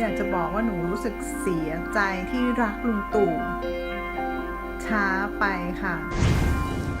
อยากจะบอกว่าหนูรู้สึกเสียใจที่รักลุงตู่ช้าไปค่ะ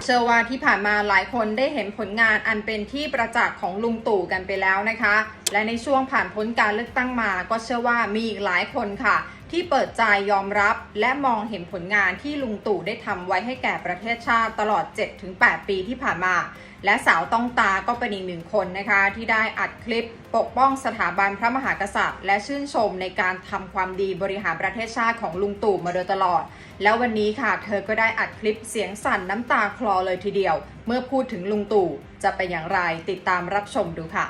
เชื่อว่าที่ผ่านมาหลายคนได้เห็นผลงานอันเป็นที่ประจักษ์ของลุงตู่กันไปแล้วนะคะ และในช่วงผ่านพ้นการเลือกตั้งมา ก็เชื่อว่ามีอีกหลายคนค่ะ ที่เปิดใจยอมรับและมองเห็นผลงานที่ลุงตู่ได้ทำไว้ให้แก่ประเทศชาติตลอด 7-8 ปีที่ผ่านมา และสาวต้องตาก็เป็นอีกหนึ่งคนนะคะที่ได้อัดคลิปปกป้องสถาบันพระมหากษัตริย์ และชื่นชมในการทำความดีบริหารประเทศชาติของลุงตู่มาโดยตลอด แล้ววันนี้ค่ะ เธอก็ได้อัดคลิปเสียงสั่นน้ำตาคลอเลยทีเดียว เมื่อพูดถึงลุงตู่จะเป็นอย่างไรติดตามรับชมดูค่ะ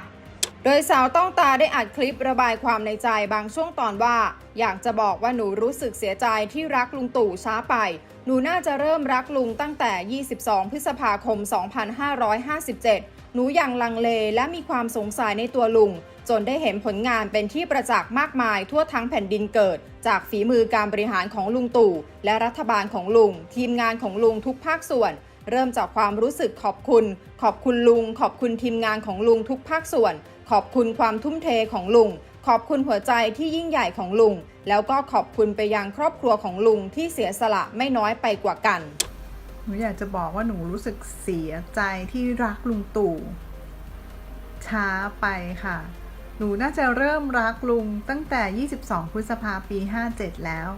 โดยสาวต้องตาได้อัดคลิประบายความในใจบางช่วงตอนว่า อยากจะบอกว่าหนูรู้สึกเสียใจที่รักลุงตู่ช้าไป หนูน่าจะเริ่มรักลุงตั้งแต่ 22 พฤษภาคม 2557 หนูยังลังเลและมีความสงสัยในตัวลุง จนได้เห็นผลงานเป็นที่ประจักษ์มากมายทั่วทั้งแผ่นดินเกิด จากฝีมือการบริหารของลุงตู่และรัฐบาลของลุง ทีมงานของลุงทุกภาคส่วน เริ่มจากความรู้สึกขอบคุณ ขอบคุณลุง ขอบคุณทีมงานของลุงทุกภาคส่วน ขอบคุณความทุ่มเทของลุง ขอบคุณหัวใจที่ยิ่งใหญ่ของลุง แล้วก็ขอบคุณไปยังครอบครัวของลุงที่เสียสละไม่น้อยไปกว่ากัน หนูอยากจะบอกว่าหนูรู้สึกเสียใจที่รักลุงตู่ ช้าไปค่ะ หนูน่าจะเริ่มรักลุงตั้งแต่ 22 พฤษภาปี 57 แล้ว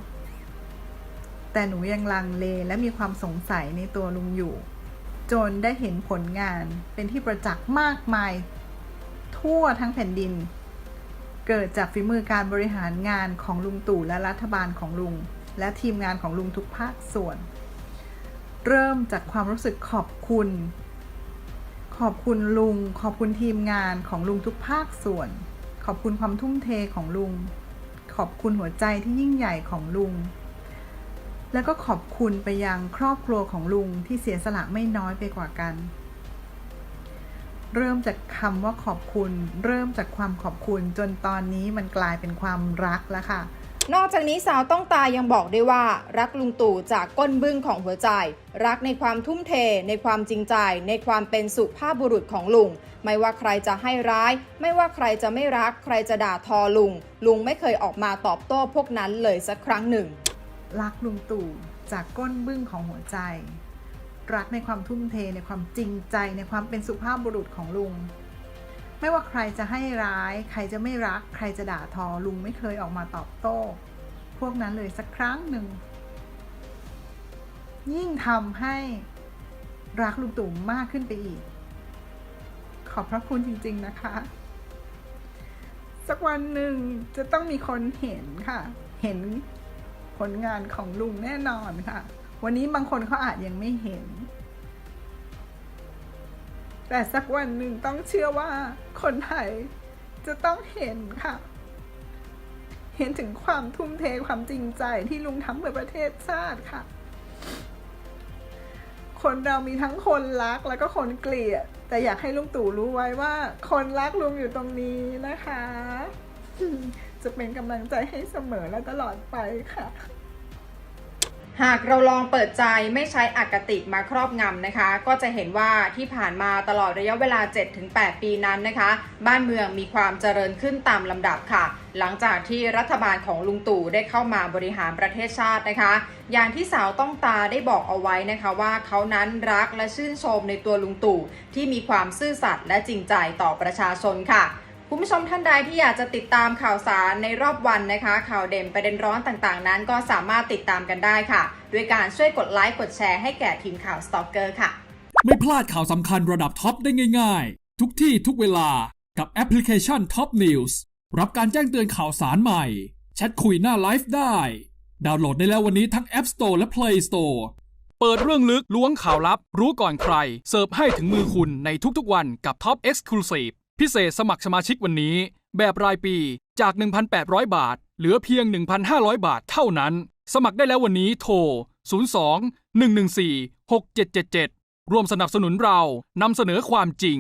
แต่หนูยังลังเลและมีความสงสัยในตัวลุงอยู่ จนได้เห็นผลงานเป็นที่ประจักษ์มากมาย ทั่วทั้งแผ่นดิน เกิดจากฝีมือการบริหารงานของลุงตู่และรัฐบาลของลุง และทีมงานของลุงทุกภาคส่วน เริ่มจากความรู้สึกขอบคุณ ขอบคุณลุง ขอบคุณทีมงานของลุงทุกภาคส่วน ขอบคุณความทุ่มเทของลุง ขอบคุณหัวใจที่ยิ่งใหญ่ของลุง แล้วก็ขอบคุณไปยังครอบครัวของลุงที่เสียสละไม่น้อยไปกว่ากัน เริ่มจากคำว่าขอบคุณ เริ่มจากความขอบคุณจนตอนนี้มันกลายเป็นความรักแล้วค่ะนอกจากนี้สาวต้องตายังบอกได้ว่า รักลุงตู่จากก้นบึ้งของหัวใจ รักในความทุ่มเท ในความจริงใจ ในความเป็นสุภาพบุรุษของลุง ไม่ว่าใครจะให้ร้าย ไม่ว่าใครจะไม่รัก ใครจะด่าทอลุง ลุงไม่เคยออกมาตอบโต้พวกนั้นเลยสักครั้งหนึ่ง รักลุงตู่จากก้นบึ้งของหัวใจ รักในความทุ่มเทในความจริงใจในความเป็นสุภาพบุรุษของลุง ไม่ว่าใครจะให้ร้าย ใครจะไม่รัก ใครจะด่าทอลุงไม่เคยออกมาตอบโต้ พวกนั้นเลยสักครั้งหนึ่ง ยิ่งทำให้รักลุงตู่มากขึ้นไปอีก ขอบพระคุณจริง ๆนะคะ สักวันหนึ่งจะต้องมีคนเห็นค่ะ เห็น ผลงานของลุงแน่นอนค่ะ วันนี้บางคนเขาอาจยังไม่เห็น แต่สักวันหนึ่งต้องเชื่อว่าคนไทยจะต้องเห็นค่ะ เห็นถึงความทุ่มเทความจริงใจที่ลุงทำเพื่อประเทศชาติค่ะ คนเรามีทั้งคนรักแล้วก็คนเกลียด แต่อยากให้ลุงตู่รู้ไว้ว่า คนรักลุงอยู่ตรงนี้นะคะ จะเป็นกำลังใจให้เสมอและตลอดไปค่ะ หากเราลองเปิดใจไม่ใช้อคติมาครอบงำนะคะ ก็จะเห็นว่าที่ผ่านมาตลอดระยะเวลา 7-8 ปีนั้นนะคะ บ้านเมืองมีความเจริญขึ้นตามลำดับค่ะ หลังจากที่รัฐบาลของลุงตู่ได้เข้ามาบริหารประเทศชาตินะคะ อย่างที่สาวต้องตาได้บอกเอาไว้นะคะว่าเขานั้นรักและชื่นชมในตัวลุงตู่ที่มีความซื่อสัตย์และจริงใจต่อประชาชนค่ะ คุณผู้ชมท่านใดที่อยากจะติดตามข่าวสารในรอบวันนะคะ ข่าวเด่นประเด็นร้อนต่างๆ นั้นก็สามารถติดตามกันได้ค่ะ ด้วยการช่วยกดไลค์กดแชร์ให้แก่ทีมข่าวสตอกเกอร์ค่ะ ไม่พลาดข่าวสำคัญระดับท็อปได้ง่ายๆ ทุกที่ทุกเวลากับแอปพลิเคชัน Top News รับการแจ้งเตือนข่าวสารใหม่แชทคุยหน้าไลฟ์ได้ ดาวน์โหลดได้แล้ววันนี้ทั้ง App Store และ Play Store เปิดเรื่องลึกล้วงข่าวลับ รู้ก่อนใคร เสิร์ฟให้ถึงมือคุณในทุกๆวันกับ Top Exclusive พิเศษสมัครสมาชิกวันนี้ แบบรายปีจาก 1,800 บาท เหลือเพียง 1,500 บาทเท่านั้น สมัครได้แล้ววันนี้โทร 02 114 6777 ร่วมสนับสนุนเรานำเสนอความจริง